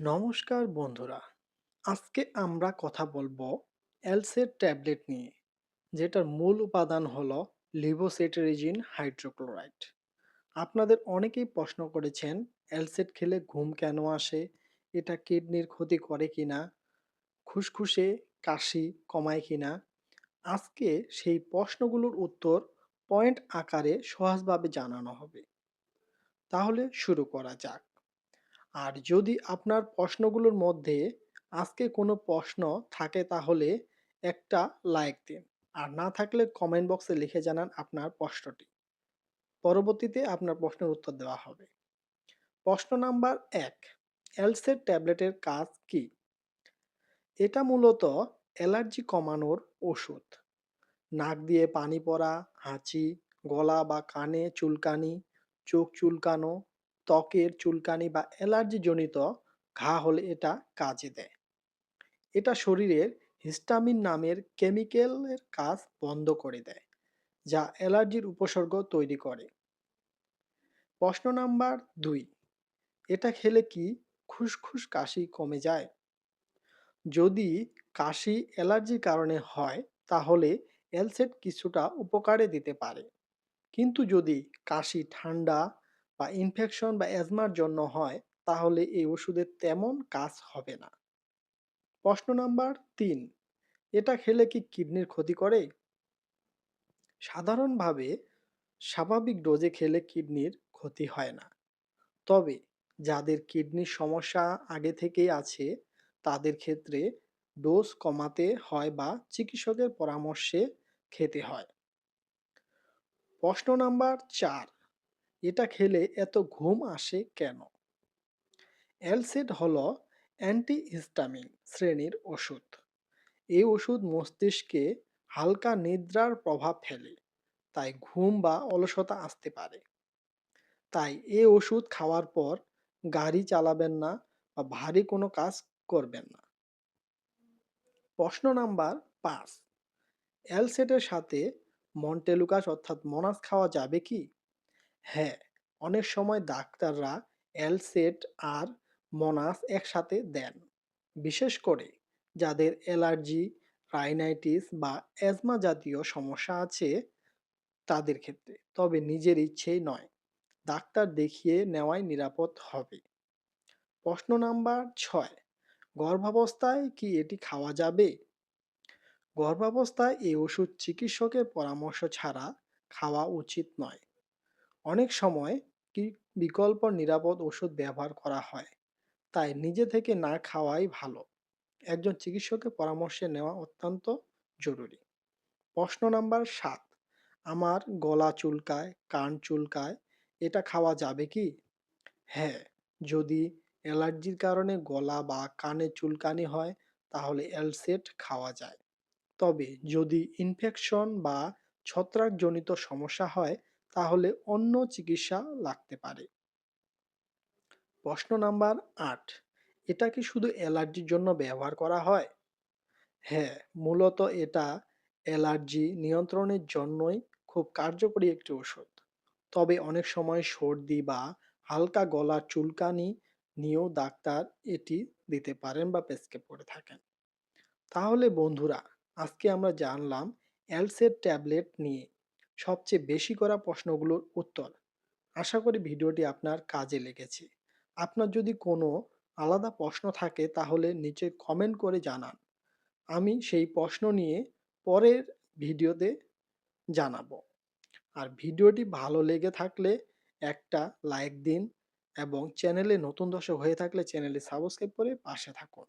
নমস্কার বন্ধুরা। আজকে আমরা কথা বলব এলসেট ট্যাবলেট নিয়ে, যেটার মূল উপাদান হলো লিভোসেটেরিজিন হাইড্রোক্লোরাইড। আপনাদের অনেকেই প্রশ্ন করেছেন, এলসেট খেলে ঘুম কেন আসে? এটা কিডনির ক্ষতি করে কি না খুসখুসে কাশি কমায় কি না আজকে সেই প্রশ্নগুলোর উত্তর পয়েন্ট আকারে সহজভাবে জানানো হবে। তাহলে শুরু করা যাক। আর যদি আপনার প্রশ্নগুলোর মধ্যে আজকে কোনো প্রশ্ন থাকে তাহলে একটা লাইক দিন। আর না থাকলে কমেন্ট বক্সে লিখে জানান আপনার প্রশ্নটি। পরবর্তীতে আপনার প্রশ্নের উত্তর দেওয়া হবে। প্রশ্ন নাম্বার এক এলসেট ট্যাবলেটের কাজ কি? এটা মূলত অ্যালার্জি কমানোর ওষুধ। নাক দিয়ে পানি পড়া, হাঁচি, গলা বা কানে চুলকানি, চোখ চুলকানো ত্বকের চুলকানি বা অ্যালার্জিজনিত ঘা হলে এটা কাজে দেয়। এটা শরীরের হিস্টামিন নামের কেমিক্যালের কাজ বন্ধ করে দেয়, যা অ্যালার্জির উপসর্গ তৈরি করে। প্রশ্ন নাম্বার দুই, এটা খেলে কি খুসখুস কাশি কমে যায়? যদি কাশি অ্যালার্জির কারণে হয়, তাহলে এলসেট কিছুটা উপকারে দিতে পারে। কিন্তু যদি কাশি ঠান্ডা বা ইনফেকশন বা অ্যাজমার জন্য হয়, তাহলে এই ওষুধের তেমন কাজ হবে না। প্রশ্ন নাম্বার তিন, এটা খেলে কি কিডনির ক্ষতি করে? সাধারণভাবে স্বাভাবিক ডোজে খেলে কিডনির ক্ষতি হয় না। তবে যাদের কিডনির সমস্যা আগে থেকেই আছে, তাদের ক্ষেত্রে ডোজ কমাতে হয় বা চিকিৎসকের পরামর্শে খেতে হয়। প্রশ্ন নাম্বার চার এটা খেলে এত ঘুম আসে কেন? অ্যালসেট হল অ্যান্টিহিস্টামিন শ্রেণির ওষুধ। এই ওষুধ মস্তিষ্কে হালকা নিদ্রার প্রভাব ফেলে, তাই ঘুম বা অলসতা আসতে পারে। তাই এ ওষুধ খাওয়ার পর গাড়ি চালাবেন না বা ভারী কোনো কাজ করবেন না। প্রশ্ন নাম্বার পাঁচ অ্যালসেটের সাথে মন্টেলুকাস অর্থাৎ মনাস খাওয়া যাবে কি? হ্যাঁ অনেক সময় ডাক্তাররা অ্যালসেট আর মনাস একসাথে দেন। বিশেষ করে যাদের অ্যালার্জি, রাইনাইটিস বা অ্যাজমা জাতীয় সমস্যা আছে তাদের ক্ষেত্রে, তবে নিজের ইচ্ছেই নয়। ডাক্তার দেখিয়ে নেওয়াই নিরাপদ হবে। প্রশ্ন নাম্বার ছয়, গর্ভাবস্থায় কি এটি খাওয়া যাবে? গর্ভাবস্থায় এই ওষুধ চিকিৎসকের পরামর্শ ছাড়া খাওয়া উচিত নয়। অনেক সময় কি বিকল্প নিরাপদ ওষুধ ব্যবহার করা হয়। তাই নিজে থেকে না খাওয়াই ভালো। একজন চিকিৎসকের পরামর্শে নেওয়া অত্যন্ত জরুরি। প্রশ্ন নাম্বার সাত, আমার গলা চুলকায়, কান চুলকায়, এটা খাওয়া যাবে কি? হ্যাঁ যদি অ্যালার্জির কারণে গলা বা কানে চুলকানি হয়, তাহলে অ্যালসেট খাওয়া যায়। তবে যদি ইনফেকশন বা ছত্রাকজনিত সমস্যা হয় তাহলে অন্য চিকিৎসা লাগতে পারে। প্রশ্ন নাম্বার আট, এটা কি শুধু অ্যালার্জির জন্য ব্যবহার করা হয়? হ্যাঁ মূলত এটা অ্যালার্জি নিয়ন্ত্রণের জন্যই খুব কার্যকরী একটি ওষুধ। তবে অনেক সময় সর্দি বা হালকা গলার চুলকানি নিয়েও ডাক্তার এটি দিতে পারেন বা প্রেসক্রাইব করে থাকেন। তাহলে বন্ধুরা, আজকে আমরা জানলাম অ্যালসের ট্যাবলেট নিয়ে সবচেয়ে বেশি করা প্রশ্নগুলোর উত্তর। আশা করি ভিডিওটি আপনার কাজে লেগেছে। আপনার যদি কোনো আলাদা প্রশ্ন থাকে তাহলে নিচে কমেন্ট করে জানান। আমি সেই প্রশ্ন নিয়ে পরের ভিডিওতে জানাব। আর ভিডিওটি ভালো লেগে থাকলে একটা লাইক দিন এবং চ্যানেলে নতুন দর্শক হয়ে থাকলে চ্যানেলে সাবস্ক্রাইব করে পাশে থাকুন।